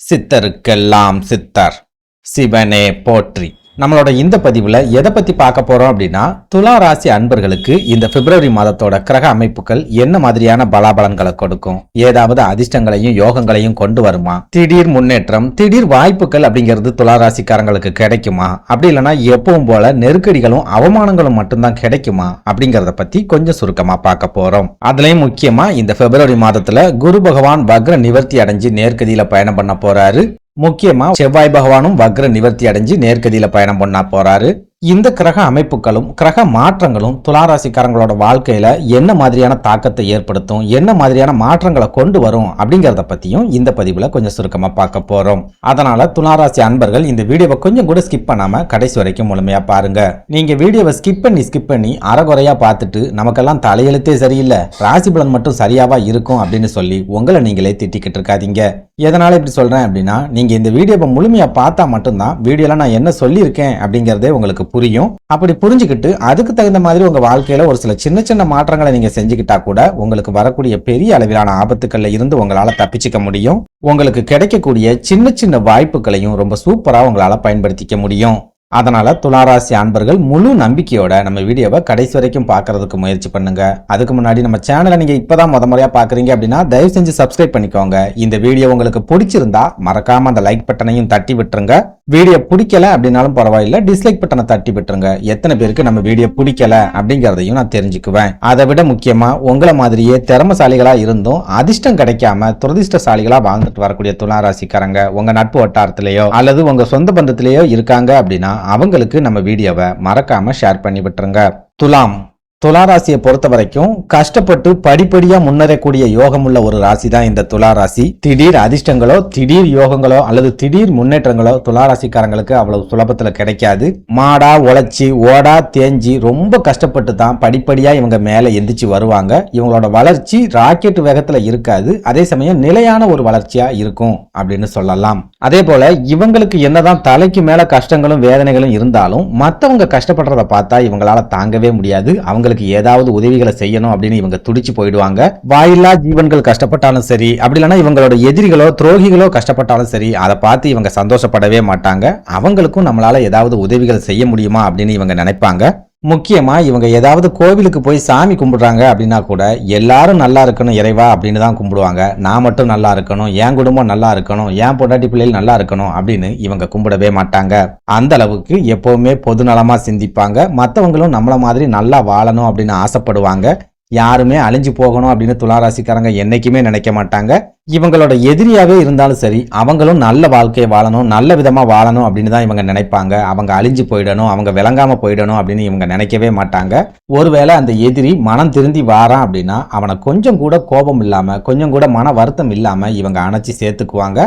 சித்தருக்கெல்லாம் சித்தர். சிவனே போற்றி. நம்மளோட இந்த பதிவில் எதை பற்றி பார்க்க போகிறோம் அப்படின்னா துலா ராசி அன்பர்களுக்கு இந்த பிப்ரவரி மாதத்தோட கிரக அமைப்புகள் என்ன மாதிரியான பலாபலன்களை கொடுக்கும்? ஏதாவது அதிர்ஷ்டங்களையும் யோகங்களையும் கொண்டு வருமா? திடீர் முன்னேற்றம் திடீர் வாய்ப்புகள் அப்படிங்கிறது துலா ராசிக்காரங்களுக்கு கிடைக்குமா? அப்படி இல்லைன்னா எப்பவும் போல நெருக்கடிகளும் அவமானங்களும் மட்டும்தான் கிடைக்குமா? அப்படிங்கிறத பற்றி கொஞ்சம் சுருக்கமாக பார்க்க போகிறோம் அதுலேயும் முக்கியமாக இந்த பிப்ரவரி மாதத்தில் குரு பகவான் வக்ர நிவர்த்தி அடைஞ்சு நேர்கதியில் பயணம் பண்ண போகிறாரு முக்கியமா செவ்வாய் பகவானும் வக்ர நிவர்த்தி அடைஞ்சு நேர்கதியில பயணம் பண்ணா போறாரு. இந்த கிரக அமைப்புகளும் கிரக மாற்றங்களும் துளாராசிக்காரங்களோட வாழ்க்கையில என்ன மாதிரியான தாக்கத்தை ஏற்படுத்தும் என்ன மாதிரியான மாற்றங்களை கொண்டு வரும் அப்படிங்கறத பத்தியும் இந்த பதிவுல கொஞ்சம் சுருக்கமா பார்க்க போறோம். அதனால துளாராசி அன்பர்கள் இந்த வீடியோவை கொஞ்சம் கூட ஸ்கிப் பண்ணாம கடைசி வரைக்கும் முழுமையா பாருங்க. நீங்க வீடியோவை ஸ்கிப் பண்ணி ஸ்கிப் பண்ணி அறகுறையா பார்த்துட்டு நமக்கெல்லாம் தலையெழுத்தே சரியில்லை. ராசி பலன் மட்டும் சரியாவா இருக்கும் அப்படின்னு சொல்லி உங்களை நீங்களே திட்டிக்கிட்டு இருக்காதீங்க. எதனால இப்படி சொல்றேன் அப்படின்னா நீங்க இந்த வீடியோவை முழுமையா பார்த்தா மட்டும்தான் வீடியோல நான் என்ன சொல்லியிருக்கேன் அப்படிங்கறதே உங்களுக்கு புரியும். அப்படி புரிஞ்சுக்கிட்டு அதுக்கு தகுந்த மாதிரி உங்க வாழ்க்கையில ஒரு சில சின்ன சின்ன மாற்றங்களை நீங்க செஞ்சுக்கிட்டா கூட உங்களுக்கு வரக்கூடிய பெரிய அளவிலான ஆபத்துக்கள்ல இருந்து உங்களால தப்பிச்சுக்க முடியும். உங்களுக்கு கிடைக்கக்கூடிய சின்ன சின்ன வாய்ப்புகளையும் ரொம்ப சூப்பரா உங்களால பயன்படுத்திக்க முடியும். அதனால் துளாராசி அன்பர்கள் முழு நம்பிக்கையோட நம்ம வீடியோவை கடைசி வரைக்கும் பார்க்கறதுக்கு முயற்சி பண்ணுங்க. அதுக்கு முன்னாடி நம்ம சேனலை நீங்க இப்பதான் முத முறையா பாக்குறீங்க அப்படின்னா தயவு செஞ்சு சப்ஸ்கிரைப் பண்ணிக்கோங்க. இந்த வீடியோ உங்களுக்கு பிடிச்சிருந்தா மறக்காம அந்த லைக் பட்டனையும் தட்டி விட்டுருங்க. வீடியோ பிடிக்கல அப்படின்னாலும் பரவாயில்ல டிஸ்லைக் பட்டனை தட்டி விட்டுருங்க. எத்தனை பேருக்கு நம்ம வீடியோ பிடிக்கல அப்படிங்கறதையும் நான் தெரிஞ்சுக்குவேன். அதை விட முக்கியமா உங்களை மாதிரியே திறமசாலிகளா இருந்தும் அதிர்ஷ்டம் கிடைக்காம துரதிர்ஷ்டசாலிகளா வாழ்ந்துட்டு வரக்கூடிய துளாராசிக்காரங்க உங்க நட்பு வட்டாரத்திலேயோ அல்லது உங்க சொந்த பந்தத்திலேயோ இருக்காங்க அப்படின்னா அவங்களுக்கு நம்ம வீடியோவை மறக்காம ஷேர் பண்ணி விட்டுருங்க. துலாம். துளாராசியை பொறுத்த வரைக்கும் கஷ்டப்பட்டு படிப்படியா முன்னேறக்கூடிய யோகமுள்ள ஒரு ராசி தான் இந்த துளாராசி திடீர் அதிர்ஷ்டங்களோ திடீர் யோகங்களோ அல்லது திடீர் முன்னேற்றங்களோ துளாராசிக்காரங்களுக்கு அவ்வளவு சுலபத்துல கிடைக்காது. மாடா உழைச்சி ஓடா தேஞ்சி ரொம்ப கஷ்டப்பட்டு தான் படிப்படியா இவங்க மேல எந்திரிச்சு வருவாங்க. இவங்களோட வளர்ச்சி ராக்கெட் வேகத்துல இருக்காது. அதே சமயம் நிலையான ஒரு வளர்ச்சியா இருக்கும் அப்படின்னு சொல்லலாம். அதே போல இவங்களுக்கு என்னதான் தலைக்கு மேல கஷ்டங்களும் வேதனைகளும் இருந்தாலும் மற்றவங்க கஷ்டப்படுறத பார்த்தா இவங்களால தாங்கவே முடியாது. அவங்களுக்கு ஏதாவது உதவிகளை செய்யணும் அப்படின்னு இவங்க துடிச்சு போயிடுவாங்க. வாயில்லா ஜீவன்கள் கஷ்டப்பட்டாலும் சரி அப்படி இல்லைன்னா இவங்களோட எதிரிகளோ துரோகிகளோ கஷ்டப்பட்டாலும் சரி அதை பார்த்து இவங்க சந்தோஷப்படவே மாட்டாங்க. அவங்களுக்கும் நம்மளால ஏதாவது உதவிகள் செய்ய முடியுமா அப்படின்னு இவங்க நினைப்பாங்க. முக்கியமாக இவங்க ஏதாவது கோவிலுக்கு போய் சாமி கும்பிடுறாங்க அப்படின்னா கூட எல்லாரும் நல்லா இருக்கணும் இறைவா அப்படின்னு தான் கும்பிடுவாங்க. நான் மட்டும் நல்லா இருக்கணும் என் குடும்பம் நல்லா இருக்கணும் என் பொண்டாட்டி பிள்ளைகள் நல்லா இருக்கணும் அப்படின்னு இவங்க கும்பிடவே மாட்டாங்க. அந்த அளவுக்கு எப்போவுமே பொதுநலமாக சிந்திப்பாங்க. மற்றவங்களும் நம்மளை மாதிரி நல்லா வாழணும் அப்படின்னு ஆசைப்படுவாங்க. யாருமே அழிஞ்சு போகணும் அப்படின்னு துளாராசிக்காரங்க என்றைக்குமே நினைக்க மாட்டாங்க. இவங்களோட எதிரியாகவே இருந்தாலும் சரி அவங்களும் நல்ல வாழ்க்கையை வாழணும் நல்ல விதமா வாழணும் அப்படின்னு தான் இவங்க நினைப்பாங்க. அவங்க அழிஞ்சு போயிடணும் அவங்க விளங்காம போயிடணும் அப்படின்னு இவங்க நினைக்கவே மாட்டாங்க. ஒருவேளை அந்த எதிரி மனம் திருந்தி வாரான் அப்படின்னா அவனை கொஞ்சம் கூட கோபம் இல்லாம கொஞ்சம் கூட மன வருத்தம் இல்லாம இவங்க அணைச்சி சேர்த்துக்குவாங்க.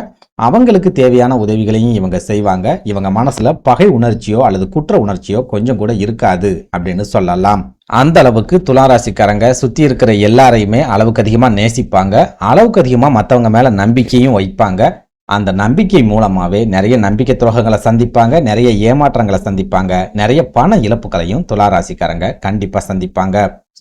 அவங்களுக்கு தேவையான உதவிகளையும் இவங்க செய்வாங்க. இவங்க மனசுல பகை உணர்ச்சியோ அல்லது குற்ற உணர்ச்சியோ கொஞ்சம் கூட இருக்காது அப்படின்னு சொல்லலாம். அந்த அளவுக்கு துளாராசிக்காரங்க சுத்தி இருக்கிற எல்லாரையுமே அளவுக்கு அதிகமா நேசிப்பாங்க. அளவுக்கு அதிகமா மற்றவங்க மேலே நம்பிக்கையும் வைப்பாங்க. அந்த நம்பிக்கை மூலமாகவே நிறைய நம்பிக்கை துரோகங்களை சந்திப்பாங்க நிறைய ஏமாற்றங்களை சந்திப்பாங்க நிறைய பண இழப்புகளையும் துளாராசிக்காரங்க கண்டிப்பாக சந்திப்பாங்க.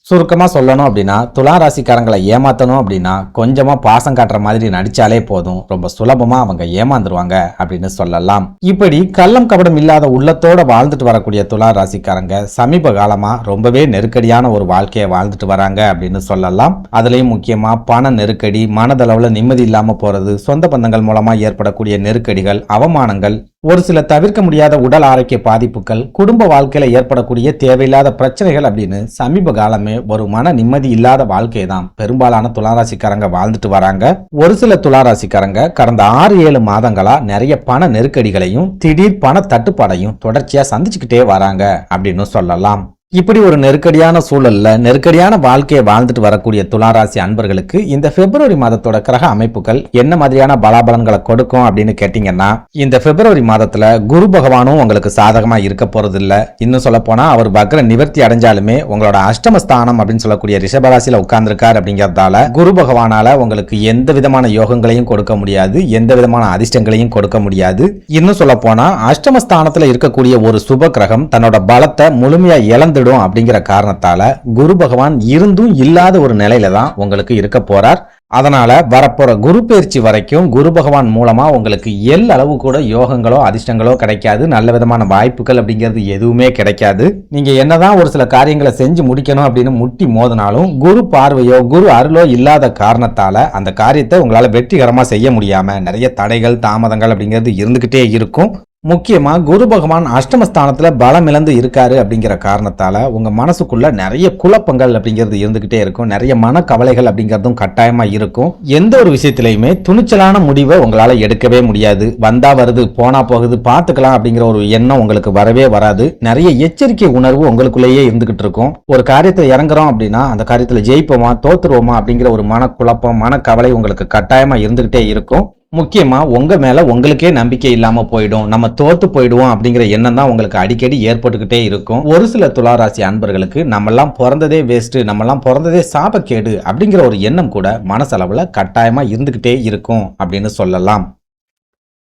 சுருக்கமாக சொல்லணும் அப்படின்னா துலா ராசிக்காரங்களை ஏமாத்தணும் அப்படின்னா கொஞ்சமாக பாசம் காட்டுற மாதிரி நடிச்சாலே போதும். ரொம்ப சுலபமாக அவங்க ஏமாந்துருவாங்க அப்படின்னு சொல்லலாம். இப்படி கள்ளம் கபடம் இல்லாத உள்ளத்தோட வாழ்ந்துட்டு வரக்கூடிய துலா ராசிக்காரங்க சமீப காலமாக ரொம்பவே நெருக்கடியான ஒரு வாழ்க்கையை வாழ்ந்துட்டு வராங்க அப்படின்னு சொல்லலாம். அதுலேயும் முக்கியமாக பண நெருக்கடி மனதளவில் நிம்மதி இல்லாமல் போகிறது சொந்த பந்தங்கள் மூலமாக ஏற்படக்கூடிய நெருக்கடிகள் அவமானங்கள் ஒரு சில தவிர்க்க முடியாத உடல் ஆரோக்கிய பாதிப்புகள் குடும்ப வாழ்க்கையில ஏற்படக்கூடிய தேவையில்லாத பிரச்சனைகள் அப்படின்னு சமீப காலமே ஒரு மன நிம்மதி இல்லாத வாழ்க்கை தான் பெரும்பாலான துளாராசிக்காரங்க வாழ்ந்துட்டு வராங்க. ஒரு சில துளாராசிக்காரங்க கடந்த ஆறு ஏழு மாதங்களா நிறைய பண நெருக்கடிகளையும் திடீர் பண தட்டுப்பாடையும் தொடர்ச்சியா சந்திச்சுக்கிட்டே வராங்க அப்படின்னு சொல்லலாம். இப்படி ஒரு நெருக்கடியான சூழல்ல நெருக்கடியான வாழ்க்கையை வாழ்ந்துட்டு வரக்கூடிய துளாராசி அன்பர்களுக்கு இந்த பிப்ரவரி மாதத்தோட கிரக அமைப்புகள் என்ன மாதிரியான பலாபலன்களை கொடுக்கும் அப்படின்னு கேட்டீங்கன்னா இந்த பிப்ரவரி மாதத்துல குரு பகவானும் உங்களுக்கு சாதகமா இருக்க போறது இல்ல இன்னும் சொல்ல போனா அவர் பக்ர நிவர்த்தி அடைஞ்சாலுமே உங்களோட அஷ்டமஸ்தானம் அப்படின்னு சொல்லக்கூடிய ரிஷபராசியில உட்கார்ந்துருக்காரு அப்படிங்கறதால குரு பகவானால உங்களுக்கு எந்த விதமான யோகங்களையும் கொடுக்க முடியாது எந்த விதமான அதிர்ஷ்டங்களையும் கொடுக்க முடியாது. இன்னும் சொல்ல போனா அஷ்டமஸ்தானத்துல இருக்கக்கூடிய ஒரு சுப கிரகம் தன்னோட பலத்தை முழுமையா இழந்துடும் அப்படிங்கிற காரணத்தால குரு பகவான் இருந்தும் இல்லாத ஒரு நிலையில தான் உங்களுக்கு இருக்க போறார். அதனால வரப்போற குரு பயிற்சி வரைக்கும் குரு பகவான் மூலமா உங்களுக்கு எல் அளவு கூட யோகங்களோ அதிர்ஷ்டங்களோ கிடைக்காது. நல்ல விதமான வாய்ப்புகள் அப்படிங்கிறது எதுவுமே கிடைக்காது. நீங்க என்னதான் ஒரு சில காரியங்களை செஞ்சு முடிக்கணும் அப்படின்னு முட்டி மோதினாலும் குரு பார்வையோ குரு அருளோ இல்லாத காரணத்தால அந்த காரியத்தை உங்களால வெற்றிகரமா செய்ய முடியாம நிறைய தடைகள் தாமதங்கள் அப்படிங்கிறது இருந்துகிட்டே இருக்கும். முக்கியமாக குரு பகவான் அஷ்டமஸ்தானத்தில் பலம் இழந்து இருக்காரு அப்படிங்கிற காரணத்தால் உங்கள் மனசுக்குள்ள நிறைய குழப்பங்கள் அப்படிங்கிறது இருந்துக்கிட்டே இருக்கும். நிறைய மன கவலைகள் அப்படிங்கிறதும் கட்டாயமாக இருக்கும். எந்த ஒரு விஷயத்திலையுமே துணிச்சலான முடிவை உங்களால் எடுக்கவே முடியாது. வந்தா வருது போனா போகுது பார்த்துக்கலாம் அப்படிங்கிற ஒரு எண்ணம் உங்களுக்கு வரவே வராது. நிறைய எச்சரிக்கை உணர்வு உங்களுக்குள்ளேயே இருந்துகிட்டு இருக்கும். ஒரு காரியத்தில் இறங்குறோம் அப்படின்னா அந்த காரியத்தில் ஜெயிப்போமா தோத்துருவோமா அப்படிங்கிற ஒரு மனக்குழப்பம் மனக்கவலை உங்களுக்கு கட்டாயமாக இருந்துகிட்டே இருக்கும். முக்கியமாக உங்கள் மேலே உங்களுக்கே நம்பிக்கை இல்லாமல் போயிடும். நம்ம தோத்து போயிடுவோம் அப்படிங்கிற எண்ணம் தான் உங்களுக்கு அடிக்கடி ஏற்பட்டுக்கிட்டே இருக்கும். ஒரு சில துளாராசி அன்பர்களுக்கு நம்மெல்லாம் பிறந்ததே வேஸ்ட்டு நம்மெல்லாம் பிறந்ததே சாபக்கேடு அப்படிங்கிற ஒரு எண்ணம் கூட மனசளவில் கட்டாயமாக இருந்துக்கிட்டே இருக்கும் அப்படின்னு சொல்லலாம்.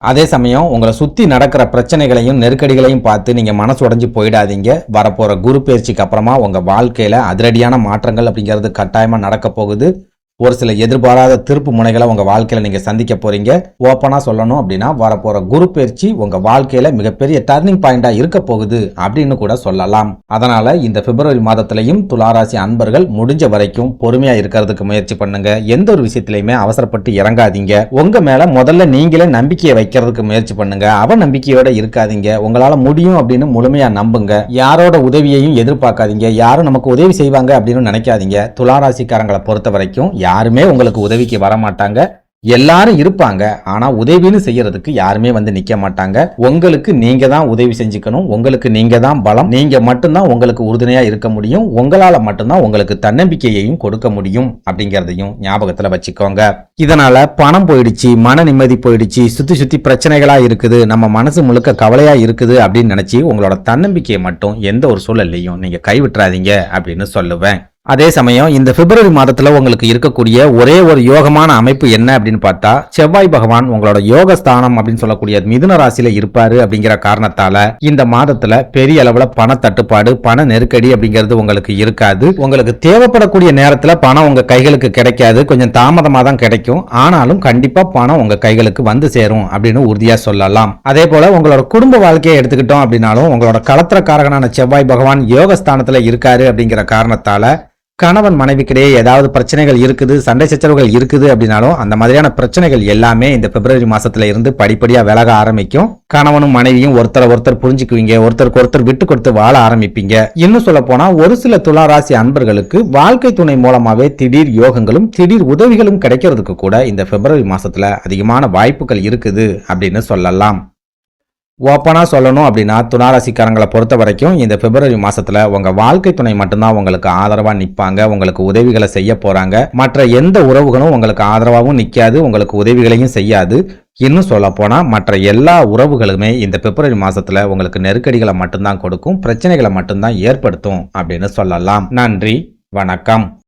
அதே சமயம் உங்களை சுற்றி நடக்கிற பிரச்சனைகளையும் நெருக்கடிகளையும் பார்த்து நீங்கள் மனசு உடஞ்சி போயிடாதீங்க. வரப்போகிற குரு பயிற்சிக்கு அப்புறமா உங்கள் வாழ்க்கையில் அதிரடியான மாற்றங்கள் அப்படிங்கிறது கட்டாயமாக நடக்க போகுது. ஒரு சில எதிர்பாராத திருப்பு முனைகளை உங்க வாழ்க்கையில நீங்க சந்திக்க போறீங்க. ஓப்பனா சொல்லணும் அப்படின்னா வரப்போற குரு பயிற்சி உங்க வாழ்க்கையில மிகப்பெரிய டர்னிங் பாயிண்டா இருக்க போகுது அப்படின்னு கூட சொல்லலாம். அதனால இந்த பிப்ரவரி மாதத்திலையும் துளாராசி அன்பர்கள் முடிஞ்ச வரைக்கும் பொறுமையா இருக்கிறதுக்கு முயற்சி பண்ணுங்க. எந்த ஒரு விஷயத்திலையுமே அவசரப்பட்டு இறங்காதீங்க. உங்க மேல முதல்ல நீங்களே நம்பிக்கையை வைக்கிறதுக்கு முயற்சி பண்ணுங்க. அவ நம்பிக்கையோட இருக்காதீங்க. உங்களால முடியும் அப்படின்னு முழுமையா நம்புங்க. யாரோட உதவியையும் எதிர்பார்க்காதீங்க. யாரும் நமக்கு உதவி செய்வாங்க அப்படின்னு நினைக்காதீங்க. துளாராசிக்காரங்களை பொறுத்த வரைக்கும் யாருமே உங்களுக்கு உதவிக்கு வர மாட்டாங்க எல்லாரும் இருப்பாங்க. ஆனா உதவின்னு செய்யறதுக்கு யாருமே வந்து நிக்க மாட்டாங்க. உங்களுக்கு நீங்க தான் உதவி செஞ்சுக்கணும். உங்களுக்கு நீங்க தான் பலம். நீங்க மட்டும்தான் உங்களுக்கு உறுதுணையா இருக்க முடியும். உங்களால மட்டும்தான் உங்களுக்கு தன்னம்பிக்கையையும் கொடுக்க முடியும் அப்படிங்கறதையும் ஞாபகத்துல வச்சுக்கோங்க. இதனால பணம் போயிடுச்சு மன நிம்மதி போயிடுச்சு சுத்தி சுத்தி பிரச்சனைகளா இருக்குது நம்ம மனசு முழுக்க கவலையா இருக்குது அப்படின்னு நினைச்சு உங்களோட தன்னம்பிக்கையை மட்டும் எந்த ஒரு சூழல்லையும் நீங்க கைவிட்டுறாதீங்க அப்படின்னு சொல்லுவேன். அதே சமயம் இந்த பிப்ரவரி மாதத்துல உங்களுக்கு இருக்கக்கூடிய ஒரே ஒரு யோகமான அமைப்பு என்ன அப்படின்னு பார்த்தா செவ்வாய் பகவான் உங்களோட யோக ஸ்தானம் அப்படின்னு சொல்லக்கூடிய மிதுன ராசியில இருப்பாரு அப்படிங்கிற காரணத்தால இந்த மாதத்துல பெரிய அளவுல பண தட்டுப்பாடு பண நெருக்கடி அப்படிங்கிறது உங்களுக்கு இருக்காது. உங்களுக்கு தேவைப்படக்கூடிய நேரத்துல பணம் உங்க கைகளுக்கு கிடைக்காது. கொஞ்சம் தாமதமா தான் கிடைக்கும். ஆனாலும் கண்டிப்பா பணம் உங்க கைகளுக்கு வந்து சேரும் அப்படின்னு உறுதியா சொல்லலாம். அதே போல உங்களோட குடும்ப வாழ்க்கையை எடுத்துக்கிட்டோம் அப்படின்னாலும் உங்களோட களத்திரக்காரகனான செவ்வாய் பகவான் யோக ஸ்தானத்துல இருக்காரு அப்படிங்கிற காரணத்தால கணவன் மனைவிக்கிடையே ஏதாவது பிரச்சனைகள் இருக்குது சண்டை சச்சரவுகள் இருக்குது அப்படின்னாலும் அந்த மாதிரியான பிரச்சனைகள் எல்லாமே இந்த பிப்ரவரி மாசத்துல இருந்து படிப்படியா விலக ஆரம்பிக்கும். கணவனும் மனைவியும் ஒருத்தரை ஒருத்தர் புரிஞ்சுக்குவீங்க ஒருத்தருக்கு ஒருத்தர் விட்டு கொடுத்து வாழ ஆரம்பிப்பீங்க. இன்னும் சொல்ல போனா ஒரு சில துளாராசி அன்பர்களுக்கு வாழ்க்கை துணை மூலமாவே திடீர் யோகங்களும் திடீர் உதவிகளும் கிடைக்கிறதுக்கு கூட இந்த பிப்ரவரி மாசத்துல அதிகமான வாய்ப்புகள் இருக்குது அப்படின்னு சொல்லலாம். ஓப்பனாக சொல்லணும் அப்படின்னா துளாராசிக்காரங்களை பொறுத்த வரைக்கும் இந்த பிப்ரவரி மாசத்துல உங்க வாழ்க்கை துணை மட்டும்தான் உங்களுக்கு ஆதரவா நிற்பாங்க உங்களுக்கு உதவிகளை செய்ய போறாங்க. மற்ற எந்த உறவுகளும் உங்களுக்கு ஆதரவாகவும் நிற்காது உங்களுக்கு உதவிகளையும் செய்யாது. இன்னும் சொல்ல போனால் மற்ற எல்லா உறவுகளுமே இந்த பிப்ரவரி மாசத்துல உங்களுக்கு நெருக்கடிகளை மட்டும்தான் கொடுக்கும் பிரச்சனைகளை மட்டும்தான் ஏற்படுத்தும் அப்படின்னு சொல்லலாம். நன்றி வணக்கம்.